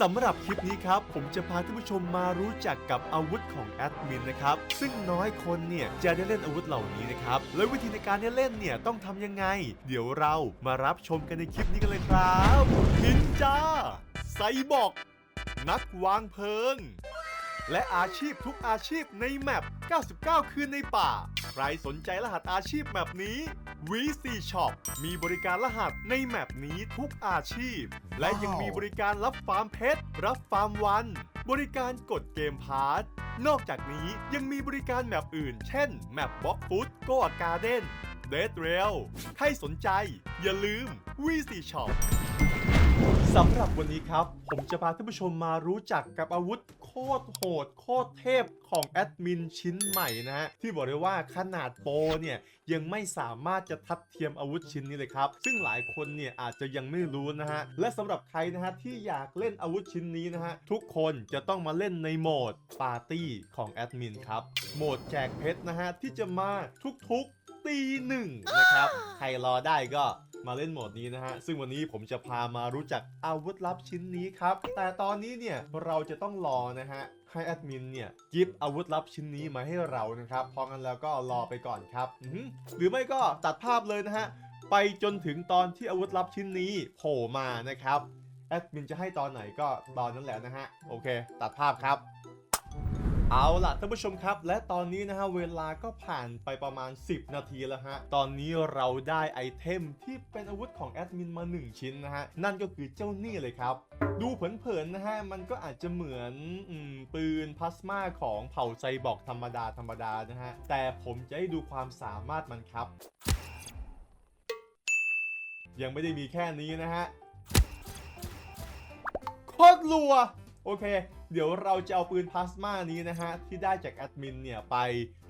สำหรับคลิปนี้ครับ ผมจะพาท่านผู้ชมมารู้จักกับอาวุธของแอดมินนะครับ ซึ่งน้อยคนเนี่ยจะได้เล่นอาวุธเหล่านี้นะครับ แล้ววิธีในการเล่นเนี่ยต้องทำยังไง เดี๋ยวเรามารับชมกันในคลิปนี้กันเลยครับพินจาไซบอกนักวางเพลิง และอาชีพทุกอาชีพในแมป 99 คืนในป่า ใครสนใจรหัสอาชีพแมปนี้ VC Shop มีบริการรหัสในแมปนี้ทุกอาชีพ และยังมีบริการรับฟาร์มเพชร รับฟาร์มวัน บริการกดเกมพาร์ทนอกจากนี้ยังมีบริการแมปอื่น เช่น แมปบ็อกฟุตโกอาการ์เด้นเดทเรลใครสนใจ อย่าลืม VC Shop สำหรับวันนี้ครับ ผมจะพาท่านผู้ชมมารู้จักกับอาวุธโคตรโหดโคตรเทพของแอดมินชิ้นใหม่นะฮะที่บอกเลยว่าขนาดโปรเนี่ยยังไม่สามารถจะทัดเทียมอาวุธชิ้นนี้เลยครับ ซึ่งหลายคนเนี่ยอาจจะยังไม่รู้นะฮะและสำหรับใครนะฮะที่อยากเล่นอาวุธชิ้นนี้นะฮะทุกคนจะต้องมาเล่นในโหมดปาร์ตี้ของแอดมินครับโหมดแจกเพชรนะฮะที่จะมาทุกๆตีหนึ่งนะครับใครรอได้ก็ มาเล่นโหมดนี้นะฮะ ซึ่งวันนี้ผมจะพามารู้จักอาวุธลับชิ้นนี้ครับ แต่ตอนนี้เนี่ยเราจะต้องรอนะฮะให้แอดมินเนี่ยกิฟอาวุธลับชิ้นนี้มาให้เรานะครับเพราะงั้นแล้วก็รอไปก่อนครับอือหือหรือไม่ก็ตัดภาพเลยนะฮะไปจนถึงตอนที่อาวุธลับชิ้นนี้โผล่มานะครับแอดมินจะให้ตอนไหนก็ตอนนั้นแหละนะฮะโอเค ตัดภาพครับ เอาล่ะท่านผู้ชมครับ และตอนนี้นะฮะเวลาก็ผ่านไปประมาณ 10 นาทีแล้วฮะ ตอนนี้เราได้ไอเทมที่เป็นอาวุธของแอดมินมา 1 ชิ้นนะฮะ นั่นก็คือเจ้านี่เลยครับ ดูเผินๆนะฮะ มันก็อาจจะเหมือนอปืนพลาสมาของเผ่าไซบอร์กธรรมดาธรรมดานะฮะ แต่ผมจะให้ดูความสามารถมันครับ ยังไม่ได้มีแค่นี้นะฮะโคตรรัว โอเค เดี๋ยวเราจะเอาปืนพลาสมานี้นะฮะ ที่ได้จากแอดมินเนี่ย ไป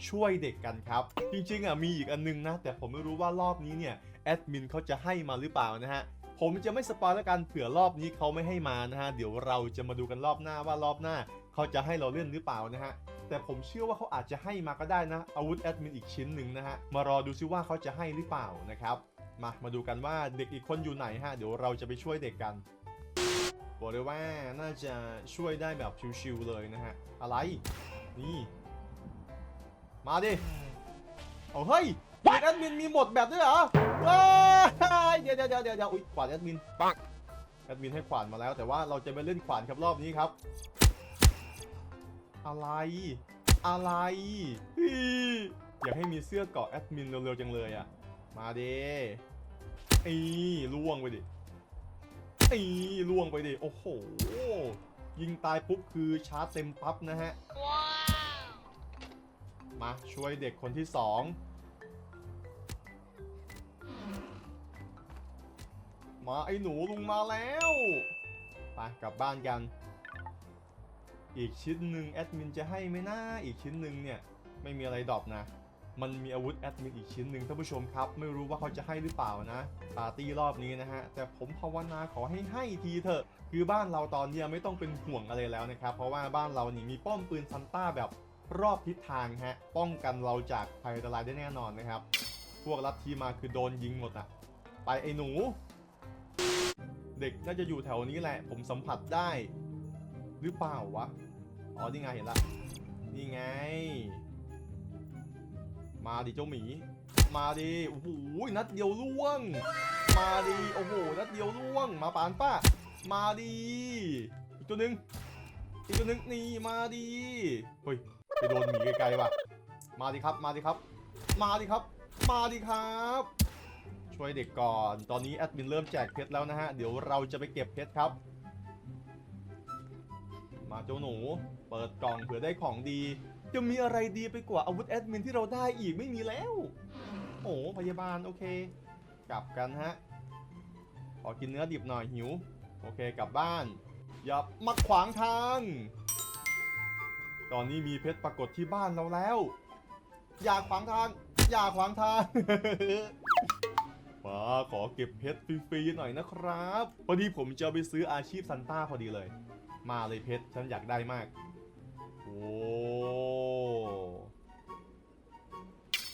ช่วยเด็กกันครับ จริงๆอะมีอีกอันนึงนะ แต่ผมไม่รู้ว่ารอบนี้เนี่ย แอดมินเขาจะให้มาหรือเปล่านะฮะ ผมจะไม่สปอยแล้วกันเผื่อรอบนี้เขาไม่ให้มานะฮะ เดี๋ยวเราจะมาดูกันรอบหน้าว่ารอบหน้าเขาจะให้เราเล่นหรือเปล่านะฮะแต่ผมเชื่อว่าเขาอาจจะให้มาก็ได้นะ อาวุธแอดมินอีกชิ้นหนึ่งนะฮะ มารอดูซิว่าเขาจะให้หรือเปล่านะครับ มามาดูกันว่าเด็กอีกคนอยู่ไหนฮะ เดี๋ยวเราจะไปช่วยเด็กกัน บอกเลยว่าน่าจะช่วยได้แบบชิวๆเลยนะฮะ อะไร นี่ มาดิ เอาเฮ้ยเด็กแอดมินมีหมดแบบด้วยเหรอว้ายเดี๋ยวเดี๋ยวเดี๋ยวเดี๋ยวอุ้ยขวานแอดมิน ปังแอดมินให้ขวานมาแล้ว แต่ว่าเราจะไปเล่นขวานครับรอบนี้ครับ อะไร อะไรเฮ้ยอยากให้มีเสื้อเกาะแอดมินเร็วๆจังเลยอะ มาเด้อีล่วงไปดิ อีล่วงไปดิ โอ้โห ยิงตายปุ๊บคือชาร์จเต็มปั๊บนะฮะ มาช่วยเด็กคนที่สอง มาไอ้หนูลุงมาแล้ว ไปกลับบ้านกัน อีกชิ้นหนึ่งแอดมินจะให้ไหมนะ อีกชิ้นหนึ่งเนี่ย ไม่มีอะไรดรอปนะ มันมีอาวุธแอดมินอีกชิ้นหนึ่งท่านผู้ชมครับ ไม่รู้ว่าเขาจะให้หรือเปล่านะปาร์ตี้รอบนี้นะฮะ แต่ผมภาวนาขอให้ให้ทีเถอะ คือบ้านเราตอนนี้ไม่ต้องเป็นห่วงอะไรแล้วนะครับ เพราะว่าบ้านเรานี่มีป้อมปืนซันต้าแบบรอบทิศทางฮะ ป้องกันเราจากภัยอันตรายได้แน่นอนนะครับ พวกลัทธิมาคือโดนยิงหมดอะไปไอ้หนู เด็กน่าจะอยู่แถวนี้แหละ ผมสัมผัสได้ หรือเปล่าวะ อ๋อนี่ไงเห็นละ นี่ไง มาดิเจ้าหมี มาดิโอ้โหนัดเดียวล่วง มาดิโอ้โหนัดเดียวล่วง มาปานป้า มาดิอีกตัวหนึ่งอีกตัวหนึ่งนี่มาดิเฮ้ยไปโดนหมีไกลๆว่ะ มาดิครับมาดิครับ มาดิครับ มาดิครับ ช่วยเด็กก่อน ตอนนี้แอดมินเริ่มแจกเพชรแล้วนะฮะเดี๋ยวเราจะไปเก็บเพชรครับ มาเจ้าหนู เปิดกล่องเผื่อได้ของดี จะมีอะไรดีไปกว่าอาวุธแอดมินที่เราได้อีกไม่มีแล้ว โอ้พยาบาลโอเค กลับกันฮะ ขอกินเนื้อดิบหน่อยหิว โอเคกลับบ้าน อย่ามาขวางทาง ตอนนี้มีเพชรปรากฏที่บ้านเราแล้ว อย่าขวางทาง อย่าขวางทางมาขอเก็บเพชรฟรีๆหน่อยนะครับ พอดีผมจะไปซื้ออาชีพซันต้าพอดีเลย มาเลยเพชรฉันอยากได้มาก โอ้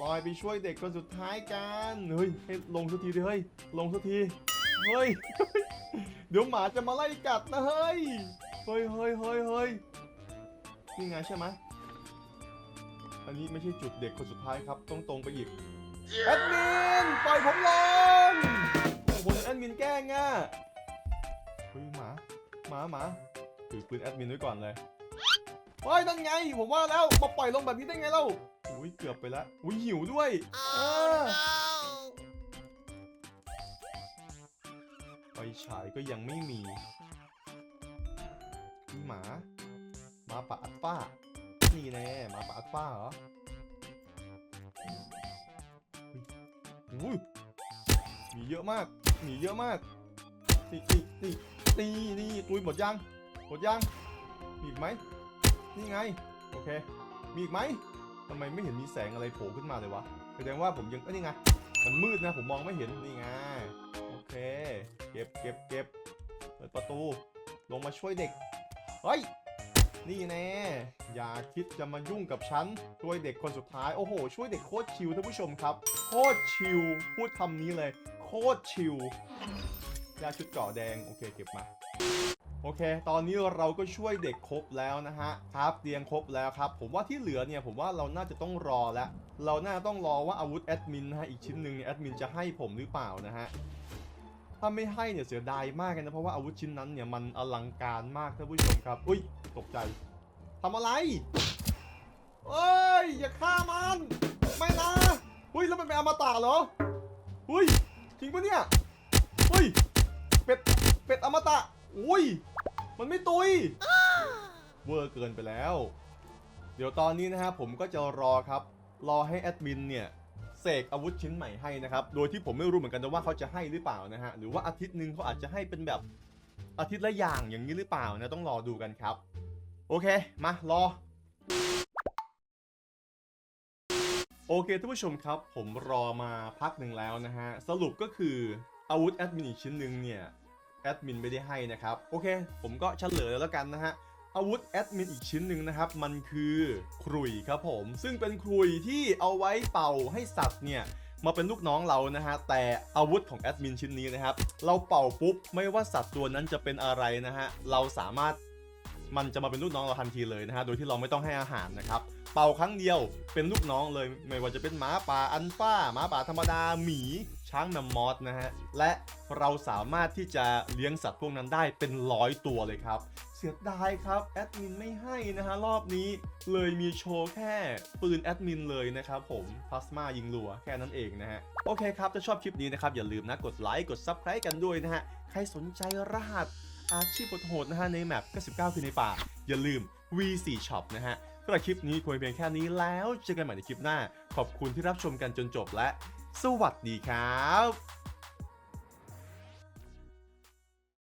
ลอยไปช่วยเด็กคนสุดท้ายกัน เฮ้ยให้ลงสักทีดิเฮ้ย ลงสักที เฮ้ย เดี๋ยวหมาจะมาไล่กัดนะเฮ้ย เฮ้ยเฮ้ยเฮ้ยเฮ้ยนี่ไงใช่ไหมอันนี้ไม่ใช่จุดเด็กคนสุดท้ายครับ ต้องตรงไปอีกแอดมินปล่อยผมลงโอ้โหแอดมินแกล้งอะเฮ้ยหมา หมาหมาถือปืนแอดมินไว้ก่อนเลยเฮ้ยนั่นไง ผมว่าแล้วมาปล่อยลงแบบนี้ได้ไงเล่า อุ้ยเกือบไปแล้วอุ้ยหิวด้วยเออไฟฉายก็ยังไม่มีมีหมาหมาป่าอัดป้า นี่แน่หมาป่าอัดป้าเหรออุ้ยหมีเยอะมากหมีเยอะมากนี่นี่นี่นี่นี่ตุยหมดยังหมดยังมีอีกไหมนี่ไง โอเค มีอีกไหมทำไมไม่เห็นมีแสงอะไรโผล่ขึ้นมาเลยวะแสดงว่าผมยังเอ้ยนี่ไง มันมืดนะผมมองไม่เห็นนี่ไงโอเค เก็บเก็บเก็บเปิดประตู ลงมาช่วยเด็กเฮ้ยนี่แน่อย่าคิดจะมายุ่งกับฉันช่วยเด็กคนสุดท้ายโอ้โห ช่วยเด็กโคตรชิลท่านผู้ชมครับโคตรชิลพูดคำนี้เลย โคตรชิลยาชุดเกาะแดงโอเคเก็บมา โอเค ตอนนี้เราก็ช่วยเด็กครบแล้วนะฮะครับเตียงครบแล้วครับ ผมว่าที่เหลือเนี่ยผมว่าเราน่าจะต้องรอแล้ว เราน่าต้องรอว่าอาวุธแอดมินนะฮะอีกชิ้นหนึ่งเนี่ยแอดมินจะให้ผมหรือเปล่านะฮะถ้าไม่ให้เนี่ยเสียดายมากเลยนะเพราะว่าอาวุธชิ้นนั้นเนี่ยมันอลังการมากท่านผู้ชมครับ อุ้ยตกใจทำอะไรเอ้ยอย่าฆ่ามันไม่นะอุ้ยแล้วมันเป็นอมตะเหรออุ้ยจริงปะเนี่ยอุ้ยเป็ดเป็ดอมตะอุ้ย มันไม่ตุยเวอร์เกินไปแล้ว เดี๋ยวตอนนี้นะครับผมก็จะรอครับ รอให้แอดมินเนี่ยเสกอาวุธชิ้นใหม่ให้นะครับ โดยที่ผมไม่รู้เหมือนกันนะว่าเขาจะให้หรือเปล่านะฮะ หรือว่าอาทิตย์หนึ่งเขาอาจจะให้เป็นแบบอาทิตย์ละอย่างอย่างนี้หรือเปล่านะ ต้องรอดูกันครับ โอเค มารอ โอเคท่านผู้ชมครับ ผมรอมาพักหนึ่งแล้วนะฮะ สรุปก็คืออาวุธแอดมินอีกชิ้นหนึ่งเนี่ย แอดมินไม่ได้ให้นะครับ โอเค ผมก็เฉลยแล้วกันนะฮะอาวุธแอดมินอีกชิ้นหนึ่งนะครับ มันคือครุยครับผม ซึ่งเป็นครุยที่เอาไว้เป่าให้สัตว์เนี่ยมาเป็นลูกน้องเรานะฮะ แต่อาวุธของแอดมินชิ้นนี้นะครับ เราเป่าปุ๊บ ไม่ว่าสัตว์ตัวนั้นจะเป็นอะไรนะฮะ เราสามารถมันจะมาเป็นลูกน้องเราทันทีเลยนะฮะ โดยที่เราไม่ต้องให้อาหารนะครับ เป่าครั้งเดียวเป็นลูกน้องเลย ไม่ว่าจะเป็นหมาป่าอันฟ้าหมาป่าธรรมดาหมีช้างแมมมอสนะฮะ และเราสามารถที่จะเลี้ยงสัตว์พวกนั้นได้เป็นร้อยตัวเลยครับ เสียดายครับ แอดมินไม่ให้นะฮะรอบนี้เลยมีโชว์แค่ปืนแอดมินเลยนะครับผมพลาสมายิงรัวแค่นั้นเองนะฮะ โอเคครับ ถ้าชอบคลิปนี้นะครับ อย่าลืมนะ กดไลค์กด Subscribe กันด้วยนะฮะ ใครสนใจรหัสอาชีพโหดนะฮะในแมป99คือในป่า อย่าลืม V4 Shop นะฮะ สำหรับคลิปนี้ควรเพียงแค่นี้แล้วเจอกันใหม่ในคลิปหน้า ขอบคุณที่รับชมกันจนจบและ สวัสดีครับ